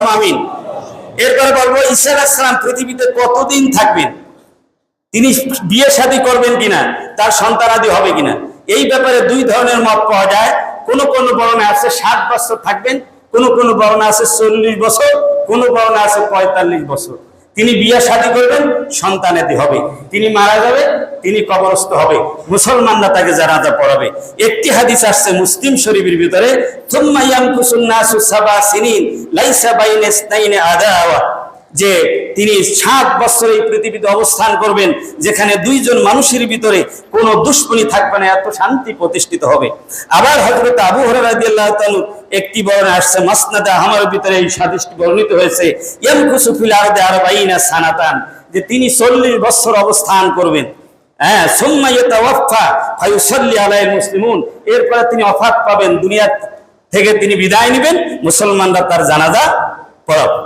আমিন। এরপরে বলব ঈশ্বর আলাইসালাম পৃথিবীতে কতদিন থাকবেন? তিনি বিয়ে শাদী করবেন কিনা? তার সন্তানাদি হবে কিনা? এই ব্যাপারে দুই ধরনের মত পাওয়া যায়। কোন কোন বর্ণে আছে ষাট বছর থাকবেন, কোন কোন বর্ণে আছে চল্লিশ বছর, কোন বর্ণে আছে পঁয়তাল্লিশ বছর। তিনি বিয়ে শাদী করবেন সন্তানেদি হবে। তিনি মারা যাবে, তিনি কবরস্থ হবে। মুসলমানরা তাকে জানাজা পড়াবে। একটি হাদিস আসছে মুসলিম শরীফের ভিতরে, থুম্মা কুসুন্নাসু নাসু সাবা সিনিন, লাইসা বাইনে আদা আদাওয়া। যে তিনি সাত বছর এই পৃথিবীতে অবস্থান করবেন, যেখানে দুইজন মানুষের ভিতরে কোনো দুশ্মনী থাকবে না, এত শান্তি প্রতিষ্ঠিত হবে। আবার হজরত আবু হরাদিয়াল্লাহ একটি বর্ণে আসছে, মাসনাদা আমার ভিতরে এই সাদৃষ্টি বর্ণিত হয়েছে ইয়ামকুসুফিল আরদে আরবাইনা সানাতান যে তিনি চল্লিশ বছর অবস্থান করবেন। হ্যাঁ মুসলিমুন, এরপরে তিনি অফাত পাবেন, দুনিয়া থেকে তিনি বিদায় নেবেন, মুসলমানরা তার জানাজা পড়াবেন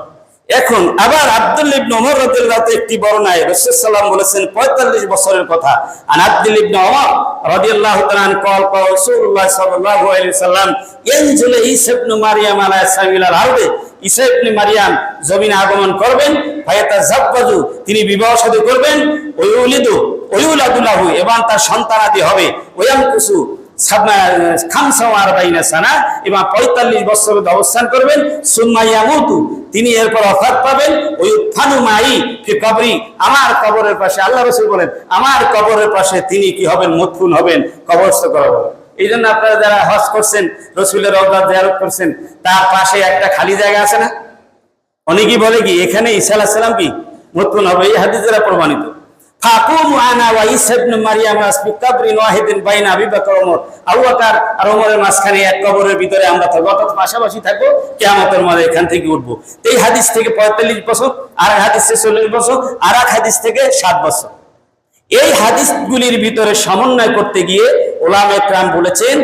এখন আবার আব্দুল ইবনে ওমর রাদিয়াল্লাহু একটি বর্ণনায় রাসূল সাল্লাল্লাহু বলেছেন 45 বছরের কথা। আর আব্দুল ইবনে ওমর রাদিয়াল্লাহু তাআলা কল কল রাসূলুল্লাহ সাল্লাল্লাহু আলাইহি সাল্লাম ইয়ানজুল ঈসা ইবনে মারইয়াম আলাইহিস সালাম ইলাল ঈসা ইবনে মারইয়াম জমিনে আগমন করবেন ফায়াতা জাব্বাজু তিনি বিবাহ শাদী করবেন, ওয়ুলিদু ওয়ুলাদুল্লাহু এবং তার সন্তানাদি হবে। ওয়ামকুসু এবং পঁয়তাল্লিশ অবস্থান করবেন। সুম্মাইয়ামুতু তিনি এরপর অফাত পাবেন। ওই উত্থানু মাই কি কবরি, আমার কবরের পাশে, আল্লাহ রসুল বলেন, আমার কবরের পাশে তিনি কি হবেন? মতফুন হবেন, কবরস্থ করা এই জন্য আপনারা যারা হজ করছেন, রসুলের অবদার জিয়ারত করছেন, তার পাশে একটা খালি জায়গা আছে না? অনেকেই বলে কি, এখানে ঈসা আলাহিস সালাম কি? মতফুন হবে, এই হাদিস দ্বারা প্রমাণিত। আনা ওয়া ঈসা ইবনে মারইয়াম আসবি কাবরিন ওয়াহিদিন বাইনা আবি বকর ওমর। আবু আর ওমরের মাঝখানে এক কবরের ভিতরে আমরা থাকব, অর্থাৎ পাশাপাশি থাকব, কিয়ামতের মাঝে এখান থেকে উঠবো। এই হাদিস থেকে 45 বছর, আর এক হাদিস থেকে 40 বছর, আর এক হাদিস থেকে 7 বছর। এই হাদিসগুলির ভিতরে সমন্বয় করতে গিয়ে ওলাম একরাম বলেছেন,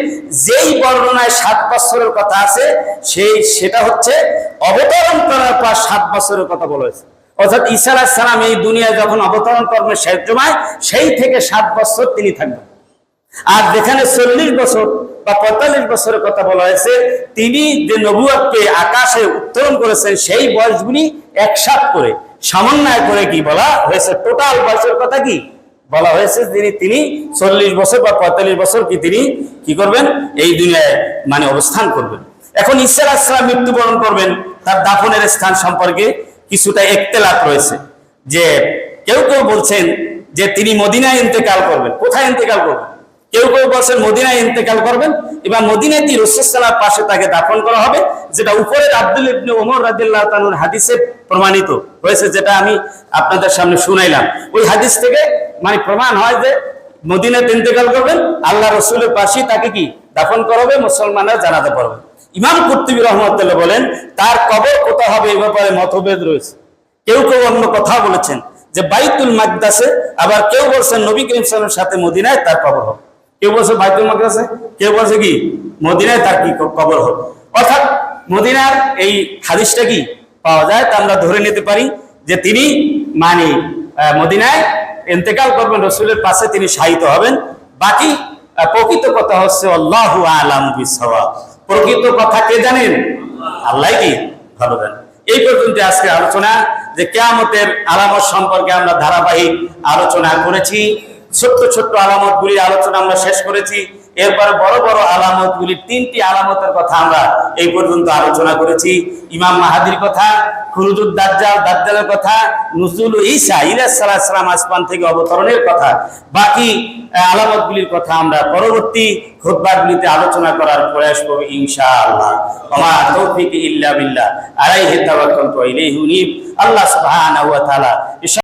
যেই বর্ণনায় সাত বছরের কথা আছে, সেই, সেটা হচ্ছে অবতরণ করার পর সাত বছরের কথা বলা হয়েছে। অর্থাৎ ঈসা সালাম এই দুনিয়ায় যখন অবতরণ কর্মের শেষ জমায়, সেই থেকে সাত বছর তিনি থাকবেন। আর যেখানে চল্লিশ বছর বা পঁয়তাল্লিশ বছরের কথা বলা হয়েছে, তিনি যে নবুয়াকে আকাশে উত্তোলন করেছেন, সেই বয়সগুলি একসাথ করে, সমন্বয় করে কি বলা হয়েছে? টোটাল বয়সের কথা কি? বলা হয়েছে তিনি তিনি চল্লিশ বছর বা পঁয়তাল্লিশ বছর কি তিনি কি করবেন? এই দুনিয়ায় মানে অবস্থান করবেন। এখন ঈশ্বর আসলাম মৃত্যুবরণ করবেন, তার দাফনের স্থান সম্পর্কে কিছুটা একতেলাপ রয়েছে যে কেউ কেউ বলছেন যে তিনি মদিনায় ইন্তেকাল করবেন। কোথায় ইন্তেকাল করবেন? কেউ কেউ বলছেন মদিনায় ইন্তেকাল করবেন। এবার মদিনায় দিয়ে রসুসালার পাশে তাকে দাফন করা হবে? যেটা উপরের আব্দুল ইবনে ওমর রাদিল্লাহ তানুর হাদিসে প্রমাণিত হয়েছে, যেটা আমি আপনাদের সামনে শুনাইলাম। ওই হাদিস থেকে মানে প্রমাণ হয় যে মদিনাতে ইন্তেকাল করবেন, আল্লাহ রসুলের পাশেই তাকে কি? দাফন করাবে মুসলমানরা জানাতে পারবে। ইমাম কুর্তুবী রহমতুল্লাহ বলেন, তার কবর কোথায় হবে এই ব্যাপারে মতভেদ রয়েছে। কেউ কেউ অন্য কথা বলেছেন যে বাইতুল মাকদাসে, আবার কেউ বলছেন নবী করিম সাথে মদিনায় তার কবর হবে। কেউ বলছে বাইতুল মাকদাসে, কেউ বলছে কি মদিনায় তার কি কবর হবে। অর্থাৎ মদিনার এই হাদিসটা কি পাওয়া যায় তা আমরা ধরে নিতে পারি যে তিনি মানে মদিনায় ইন্তেকাল করবেন, রসুলের পাশে তিনি শায়িত হবেন। বাকি প্রকৃত কথা হচ্ছে, আল্লাহ আলাম বিসওয়া প্রকৃত কথা কে জানেন? আল্লাহ কি? ভালো জানেন। এই পর্যন্ত আজকে আলোচনা যে কেয়ামতের আলামত সম্পর্কে আমরা ধারাবাহিক আলোচনা করেছি, ছোট্ট ছোট্ট আলামত গুলির আলোচনা আমরা শেষ করেছি। এরপরে বড় বড় আলামত গুলির তিনটি আলামতের কথা আমরা এই পর্যন্ত আলোচনা করেছি। ইমাম মাহাদির কথা দাজ্জালের কথা, নুজুল ঈসা ইলাস সালাম আসমান থেকে অবতরণের কথা। বাকি আলামত গুলির কথা আমরা পরবর্তী খুতবাগুলিতে আলোচনা করার প্রয়াস করব ইনশাআল্লাহ। আল্লাহ তাআলা